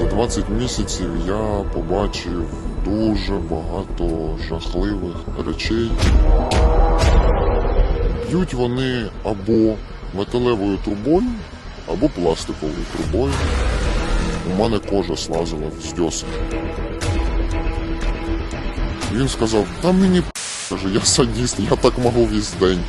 За 20 місяців я побачив дуже багато жахливих речей. Б'ють вони або металевою трубою, або пластиковою трубою. У мене кожа слазила з дьосин. Він сказав, та мені каже, я садіст, я так можу весь день.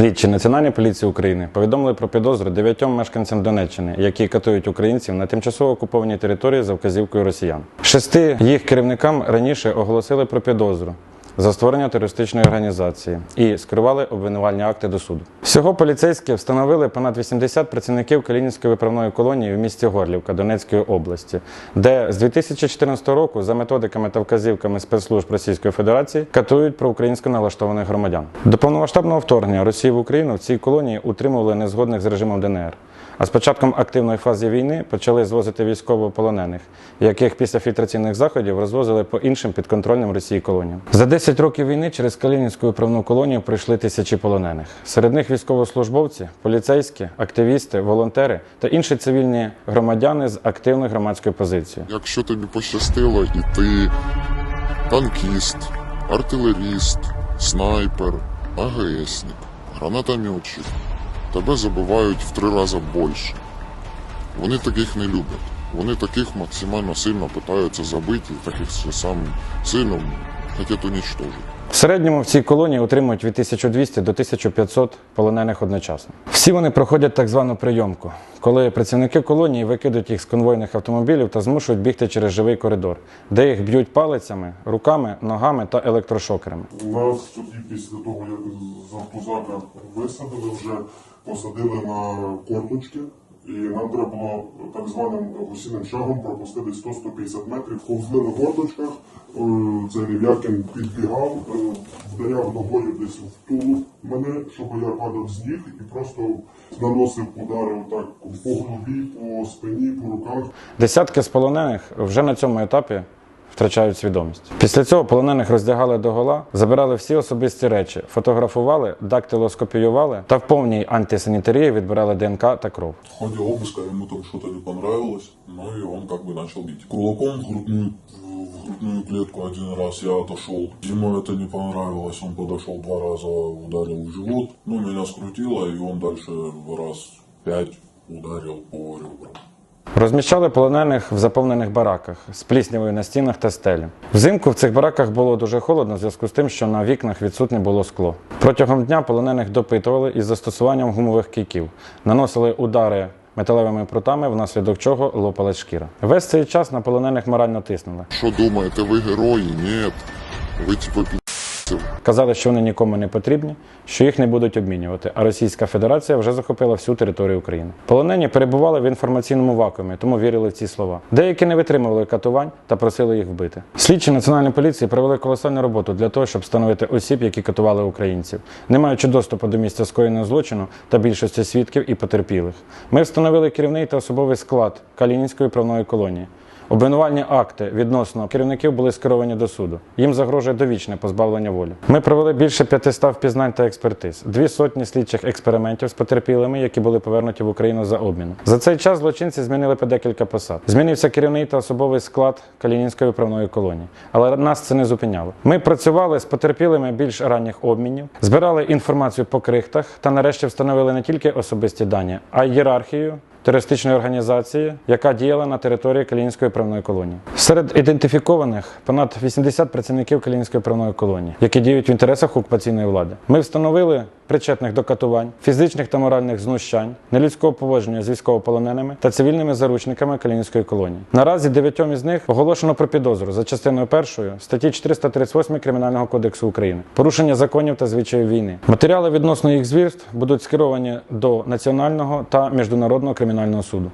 Слідчі Національної поліції України повідомили про підозру дев'ятьом мешканцям Донеччини, які катують українців на тимчасово окупованій території за вказівкою росіян. Шести їх керівникам раніше оголосили про підозру. За створення терористичної організації і скерували обвинувальні акти до суду. Всього поліцейські встановили понад 80 працівників Калінінської виправної колонії в місті Горлівка Донецької області, де з 2014 року за методиками та вказівками спецслужб Російської Федерації катують проукраїнсько налаштованих громадян. До повномасштабного вторгнення Росії в Україну в цій колонії утримували незгодних з режимом ДНР. А з початком активної фази війни почали звозити військовополонених, яких після фільтраційних заходів розвозили по іншим підконтрольним Росії колоніям. За 10 років війни через Калінінську виправну колонію прийшли тисячі полонених. Серед них військовослужбовці, поліцейські, активісти, волонтери та інші цивільні громадяни з активною громадською позицією. Якщо тобі пощастило і ти танкіст, артилеріст, снайпер, АГСник, гранатометчик, тебе забивають в три рази більше. Вони таких не люблять. Вони таких максимально сильно питаються забити, таких сам сильно хочуть уничтожити. В середньому в цій колонії утримують від 1200 до 1500 полонених одночасно. Всі вони проходять так звану прийомку, коли працівники колонії викидуть їх з конвойних автомобілів та змушують бігти через живий коридор, де їх б'ють палицями, руками, ногами та електрошокерами. Нас тоді після того, як з автозака висадили, вже посадили на корточки. І нам треба було так званим гусіним шагом пропустити 100-150 метрів. Повзли на корточках, цей Рів'якін підбігав, е, вдаряв ногою десь в тулуб мене, щоб я падав з ніг і просто наносив удари отак по голові, по спині, по руках. Десятки з полонених вже на цьому етапі втрачають свідомість. Після цього полонених роздягали до гола, забирали всі особисті речі, фотографували, дактилоскопіювали та в повній антисанітарії відбирали ДНК та кров. В ходе обыска ему там что-то не понравилось, ну и он как бы начал бить. Кулаком в грудную, в грудную клетку один раз я отошел. Ему это не понравилось, он подошел два раза, ударил в живот. Ну, меня скрутило, и он дальше раз пять ударил по ребрам. Розміщали полонених в заповнених бараках з пліснявою на стінах та стелі. Взимку в цих бараках було дуже холодно в зв'язку з тим, що на вікнах відсутнє було скло. Протягом дня полонених допитували із застосуванням гумових кійків, наносили удари металевими прутами, внаслідок чого лопалась шкіра. Весь цей час на полонених морально тиснули. Що думаєте, ви герої? Ні. Ви типу пі***ців. Казали, що вони нікому не потрібні, що їх не будуть обмінювати. А Російська Федерація вже захопила всю територію України. Полонені перебували в інформаційному вакуумі, тому вірили в ці слова. Деякі не витримували катувань та просили їх вбити. Слідчі національної поліції провели колосальну роботу для того, щоб встановити осіб, які катували українців, не маючи доступу до місця скоєного злочину та більшості свідків і потерпілих. Ми встановили керівний та особовий склад Калінінської правної колонії. Обвинувальні акти відносно керівників були скеровані до суду. Їм загрожує довічне позбавлення волі. Ми провели більше 500 впізнань та експертиз, дві сотні слідчих експериментів з потерпілими, які були повернуті в Україну за обміном. За цей час злочинці змінили по декілька посад. Змінився керівний та особовий склад Калінінської виправної колонії. Але нас це не зупиняло. Ми працювали з потерпілими більш ранніх обмінів, збирали інформацію по крихтах та нарешті встановили не тільки особисті дані, а й ієрархію терористичної організації, яка діяла на території Калінської правної колонії. Серед ідентифікованих понад 80 працівників Калінської правної колонії, які діють в інтересах окупаційної влади. Ми встановили причетних до катувань, фізичних та моральних знущань, нелюдського поводження з військовополоненими та цивільними заручниками Калінінської колонії. Наразі дев'ятьом із них оголошено про підозру за частиною першої статті 438 Кримінального кодексу України, порушення законів та звичаїв війни. Матеріали відносно їх звірств будуть скеровані до національного та міжнародного кримінального суду.